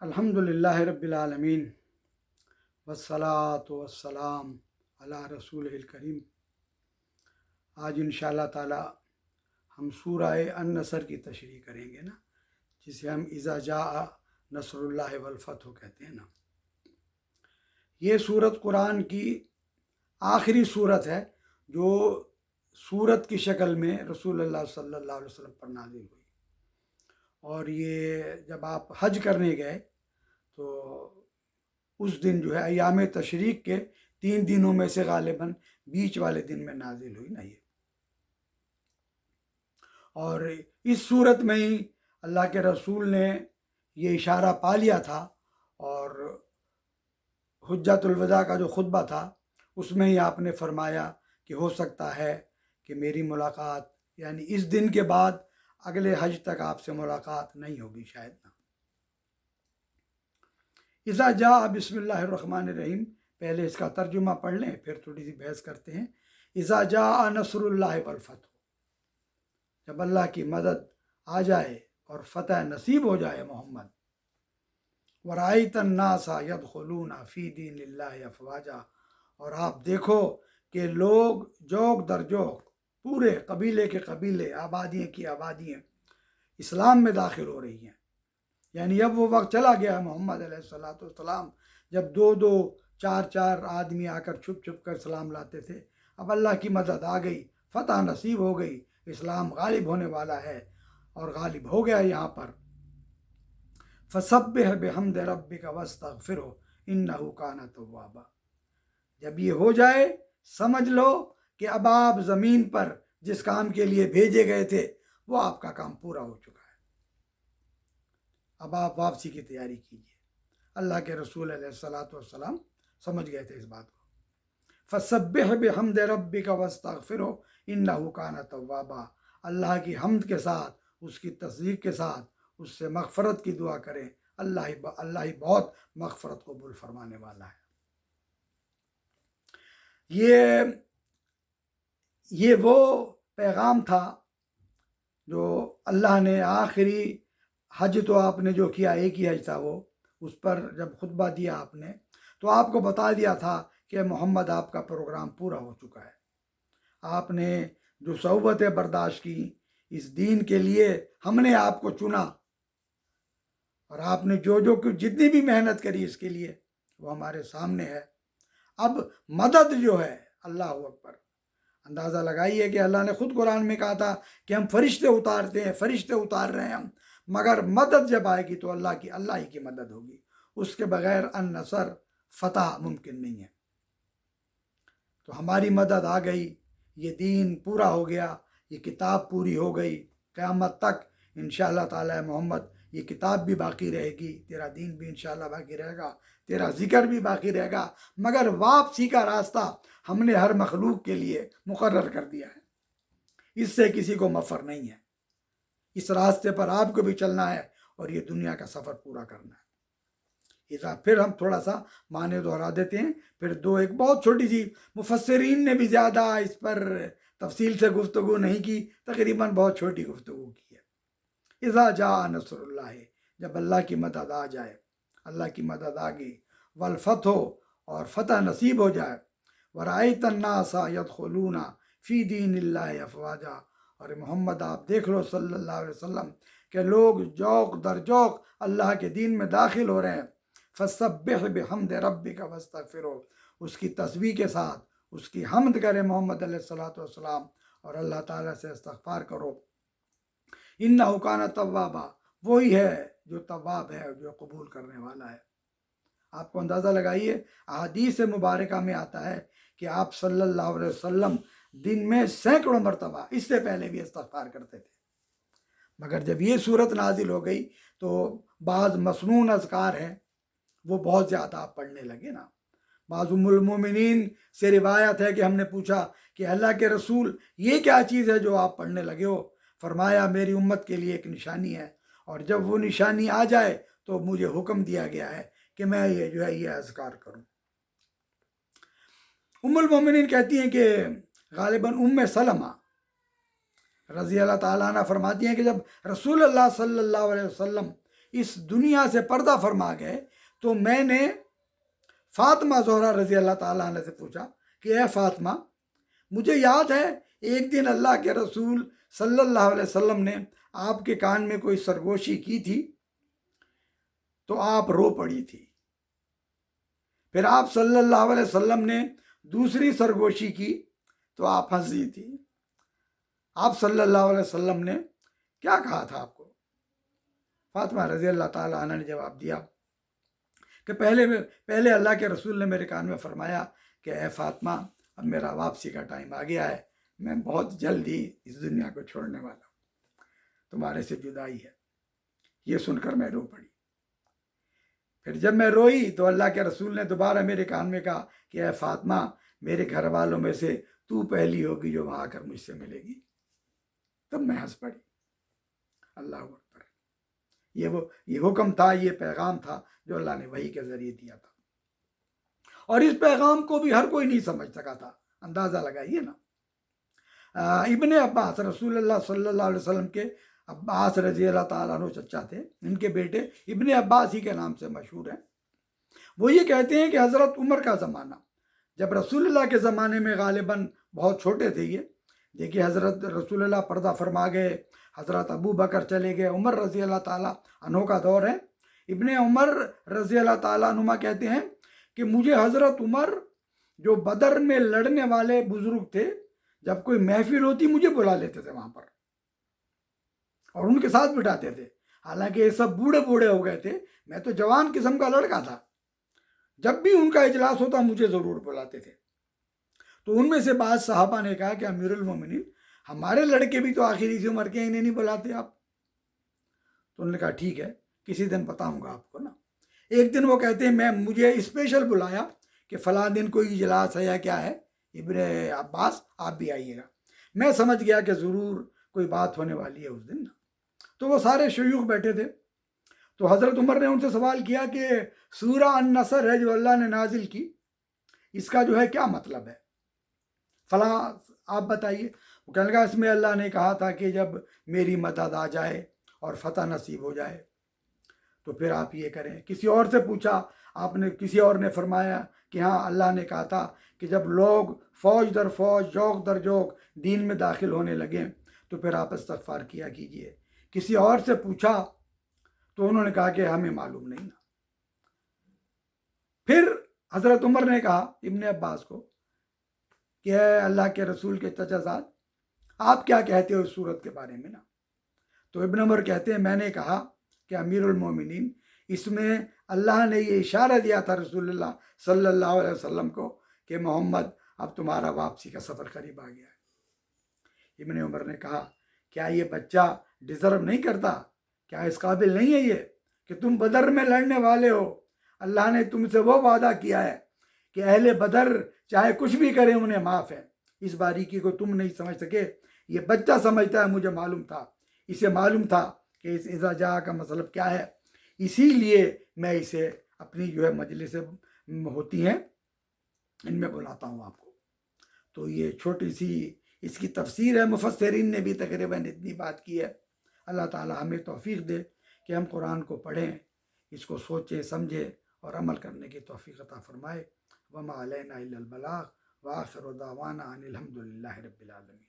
الحمد للہ رب العالمین وسلاۃ وسلام علی رسول الکریم۔ آج ان شاء اللہ تعالیٰ ہم سورہ ان نصر کی تشریح کریں گے نا، جسے ہم اذا جا نصر اللہ والفتح کہتے ہیں نا۔ یہ صورت قرآن کی آخری صورت ہے، جو صورت کی شکل میں رسول اللہ صلی اللہ علیہ وسلم پر نازل ہوئی۔ اور یہ جب آپ حج کرنے گئے تو اس دن جو ہے ایام تشریق کے تین دنوں میں سے غالباً بیچ والے دن میں نازل ہوئی نا یہ اور اس صورت میں ہی اللہ کے رسول نے یہ اشارہ پا لیا تھا اور حجت الوداع کا جو خطبہ تھا، اس میں ہی آپ نے فرمایا کہ ہو سکتا ہے کہ میری ملاقات یعنی اس دن کے بعد اگلے حج تک آپ سے ملاقات نہیں ہوگی، شاید نہ۔ اذا جا بسم اللہ الرحمن الرحیم، پہلے اس کا ترجمہ پڑھ لیں، پھر تھوڑی سی بحث کرتے ہیں۔ اذا جا نصر اللہ والفتح، جب اللہ کی مدد آ جائے اور فتح نصیب ہو جائے محمد ورائت الناس يدخلون فی دین اللہ افواجا، اور آپ دیکھو کہ لوگ جوک در جوک، پورے قبیلے کے قبیلے، آبادیاں کی آبادیاں اسلام میں داخل ہو رہی ہیں۔ یعنی اب وہ وقت چلا گیا محمد علیہ السلاۃ والسلام، جب دو دو چار چار آدمی آ کر چھپ چھپ کر سلام لاتے تھے۔ اب اللہ کی مدد آ گئی، فتح نصیب ہو گئی، اسلام غالب ہونے والا ہے اور غالب ہو گیا یہاں پر۔ فصب بحمد رب کا وسط پھر ہو ان نہ جب یہ ہو جائے، سمجھ لو کہ اب آپ زمین پر جس کام کے لیے بھیجے گئے تھے، وہ آپ کا کام پورا ہو چکا ہے۔ اب آپ واپسی کی تیاری کیجیے اللہ کے رسول علیہ السلاۃ والسلام سمجھ گئے تھے اس بات کو۔ فصب حمد ربی کا وسط پھر ہو ان اللہ کی حمد کے ساتھ، اس کی تصدیق کے ساتھ، اس سے مغفرت کی دعا کریں۔ اللہ ہی اللہ ہی بہت مغفرت قبول فرمانے والا ہے۔ یہ یہ وہ پیغام تھا جو اللہ نے آخری حج تو آپ نے جو کیا، ایک ہی حج تھا وہ، اس پر جب خطبہ دیا آپ نے، تو آپ کو بتا دیا تھا کہ محمد آپ کا پروگرام پورا ہو چکا ہے۔ آپ نے جو صحبتیں برداشت کی اس دین کے لیے ہم نے آپ کو چنا۔ اور آپ نے جو جو جتنی بھی محنت کری اس کے لیے وہ ہمارے سامنے ہے۔ اب مدد جو ہے، اللہ اکبر، اندازہ لگائیے کہ اللہ نے خود قرآن میں کہا تھا کہ ہم فرشتے اتارتے ہیں، فرشتے اتار رہے ہیں ہم۔ مگر مدد جب آئے گی تو اللہ کی، اللہ ہی کی مدد ہوگی۔ اس کے بغیر ان نصر فتح ممکن نہیں ہے۔ تو ہماری مدد آ گئی، یہ دین پورا ہو گیا، یہ کتاب پوری ہو گئی۔ قیامت تک ان شاء اللہ تعالی محمد، یہ کتاب بھی باقی رہے گی، تیرا دین بھی انشاءاللہ باقی رہے گا، تیرا ذکر بھی باقی رہے گا۔ مگر واپسی کا راستہ ہم نے ہر مخلوق کے لیے مقرر کر دیا ہے۔ اس سے کسی کو مفر نہیں ہے۔ اس راستے پر آپ کو بھی چلنا ہے اور یہ دنیا کا سفر پورا کرنا ہے۔ پھر ہم تھوڑا سا معنی دہرا دیتے ہیں۔ پھر دو ایک بہت چھوٹی سی مفسرین نے بھی زیادہ اس پر تفصیل سے گفتگو نہیں کی، تقریباً بہت چھوٹی گفتگو کی ہے۔ اذا جا نصر اللہ، جب اللہ کی مدد آ جائے، اللہ کی مدد آ گئی ولفت ہو اور فتح نصیب ہو جائے۔ ورائے ورائت الناس يدخلون فی دین اللہ افواجا اور محمد، آپ دیکھ لو صلی اللہ علیہ وسلم کہ لوگ جوک در جوک اللہ کے دین میں داخل ہو رہے ہیں۔ فصبح بحمد ربی کا وسطرو اس کی تصویر کے ساتھ اس کی حمد کرے محمد علیہ السلاۃ والسلام اور اللہ تعالیٰ سے استغفار کرو۔ ان حکانہ طوابہ وہی ہے جو طواب ہے جو قبول کرنے والا ہے۔ آپ کو اندازہ لگائیے احادیث مبارکہ میں آتا ہے کہ آپ صلی اللہ علیہ وسلم دن میں سینکڑوں مرتبہ اس سے پہلے بھی استغفار کرتے تھے۔ مگر جب یہ صورت نازل ہو گئی تو بعض مصنون اذکار ہیں، وہ بہت زیادہ آپ پڑھنے لگے نا۔ بعض ام المومنین سے روایت ہے کہ ہم نے پوچھا کہ اللہ کے رسول یہ کیا چیز ہے جو آپ پڑھنے لگے ہو؟ فرمایا، میری امت کے لیے ایک نشانی ہے، اور جب وہ نشانی آ جائے تو مجھے حکم دیا گیا ہے کہ میں یہ جو ہے یہ اذکار کروں۔ ام المومنین کہتی ہیں کہ غالباً ام سلمہ رضی اللہ تعالیٰ عنہ فرماتی ہیں کہ جب رسول اللہ صلی اللہ علیہ وسلم اس دنیا سے پردہ فرما گئے تو میں نے فاطمہ زہرا رضی اللہ تعالیٰ عنہ سے پوچھا کہ اے فاطمہ، مجھے یاد ہے ایک دن اللہ کے رسول صلی اللہ علیہ وسلم نے آپ کے کان میں کوئی سرگوشی کی تھی تو آپ رو پڑی تھی۔ پھر آپ صلی اللہ علیہ وسلم نے دوسری سرگوشی کی تو آپ ہنسی تھی۔ آپ صلی اللہ علیہ وسلم نے کیا کہا تھا آپ کو؟ فاطمہ رضی اللہ تعالیٰ عنہ نے جواب دیا کہ پہلے پہلے اللہ کے رسول نے میرے کان میں فرمایا کہ اے فاطمہ، اب میرا واپسی کا ٹائم آ گیا ہے، میں بہت جلد ہی اس دنیا کو چھوڑنے والا ہوں۔ تمہارے سے جدائی ہے۔ یہ سن کر میں رو پڑی۔ پھر جب میں روئی تو اللہ کے رسول نے دوبارہ میرے کان میں کہا کہ اے فاطمہ میرے گھر والوں میں سے تو پہلی ہوگی جو وہاں آ کر مجھ سے ملے گی۔ تب میں ہنس پڑی۔ اللہ اکبر۔ یہ وہ یہ حکم تھا، یہ پیغام تھا جو اللہ نے وہی کے ذریعے دیا تھا۔ اور اس پیغام کو بھی ہر کوئی نہیں سمجھ سکا تھا۔ اندازہ لگائیے نا۔ ابن عباس رسول اللہ صلی اللہ علیہ وسلم کے عباس رضی اللہ تعالیٰ عنہ چچا تھے۔ ان کے بیٹے ابن عباس ہی کے نام سے مشہور ہیں۔ وہ یہ کہتے ہیں کہ حضرت عمر کا زمانہ۔ جب رسول اللہ کے زمانے میں غالباً بہت چھوٹے تھے یہ، دیکھیے حضرت رسول اللہ پردہ فرما گئے، حضرت ابو بکر چلے گئے، عمر رضی اللہ تعالیٰ عنہ کا دور ہے۔ ابن عمر رضی اللہ تعالیٰ عنہ کہتے ہیں کہ مجھے حضرت عمر جو بدر میں لڑنے والے بزرگ تھے، جب کوئی محفل ہوتی مجھے بلا لیتے تھے وہاں پر اور ان کے ساتھ بٹھاتے تھے۔ حالانکہ یہ سب بوڑھے بوڑھے ہو گئے تھے، میں تو جوان قسم کا لڑکا تھا۔ جب بھی ان کا اجلاس ہوتا مجھے ضرور بلاتے تھے۔ تو ان میں سے بعض صحابہ نے کہا کہ امیر المومنین، ہمارے لڑکے بھی تو آخری سی عمر کے انہیں نہیں بلاتے آپ۔ تو انہوں نے کہا، ٹھیک ہے، کسی دن بتاؤں گا آپ کو نا۔ ایک دن وہ کہتے ہیں، میں، مجھے اسپیشل بلایا کہ فلاں دن کوئی اجلاس ہے یا کیا ہے، ابن عباس، آپ بھی آئیے گا۔ میں سمجھ گیا کہ ضرور کوئی بات ہونے والی ہے اس دن۔ تو وہ سارے شیوخ بیٹھے تھے۔ تو حضرت عمر نے ان سے سوال کیا کہ سورہ النصر ہے جو اللہ نے نازل کی، اس کا جو ہے کیا مطلب ہے؟ فلاں آپ بتائیے۔ وہ کہنے لگا، اس میں اللہ نے کہا تھا کہ جب میری مدد آ جائے اور فتح نصیب ہو جائے، تو پھر آپ یہ کریں۔ کسی اور سے پوچھا، آپ نے، کسی اور نے فرمایا کہ ہاں اللہ نے کہا تھا کہ جب لوگ فوج در فوج، جوک در جوک دین میں داخل ہونے لگیں، تو پھر آپ استغفار کیا کیجیے۔ کسی اور سے پوچھا تو انہوں نے کہا کہ ہمیں معلوم نہیں نا پھر حضرت عمر نے کہا، ابن عباس کو کہ اے اللہ کے رسول کے چچا آپ کیا کہتے ہو اس صورت کے بارے میں نا؟ تو ابن عمر کہتے ہیں، میں نے کہا کہ امیر المومنین، اس میں اللہ نے یہ اشارہ دیا تھا رسول اللہ صلی اللہ علیہ وسلم کو کہ محمد، اب تمہارا واپسی کا سفر قریب آ گیا ہے۔ ابن عمر نے کہا، کیا یہ بچہ ڈیزرو نہیں کرتا؟ کیا اس قابل نہیں ہے یہ کہ تم بدر میں لڑنے والے ہو؟ اللہ نے تم سے وہ وعدہ کیا ہے کہ اہل بدر چاہے کچھ بھی کرے انہیں معاف ہے۔ اس باریکی کو تم نہیں سمجھ سکے۔ یہ بچہ سمجھتا ہے، مجھے معلوم تھا۔ اسے معلوم تھا کہ اس اعزا کا مطلب کیا ہے۔ اسی لیے میں اسے اپنی جو ہے مجلس ہوتی ہیں، ان میں بلاتا ہوں آپ کو۔ تو یہ چھوٹی سی اس کی تفسیر ہے۔ مفسرین نے بھی تقریباً اتنی بات کی ہے۔ اللہ تعالیٰ ہمیں توفیق دے کہ ہم قرآن کو پڑھیں، اس کو سوچیں، سمجھیں اور عمل کرنے کی توفیق عطا فرمائے۔ وما علینا البلاغ واخر دعوانا ان الحمد للہ رب العالمین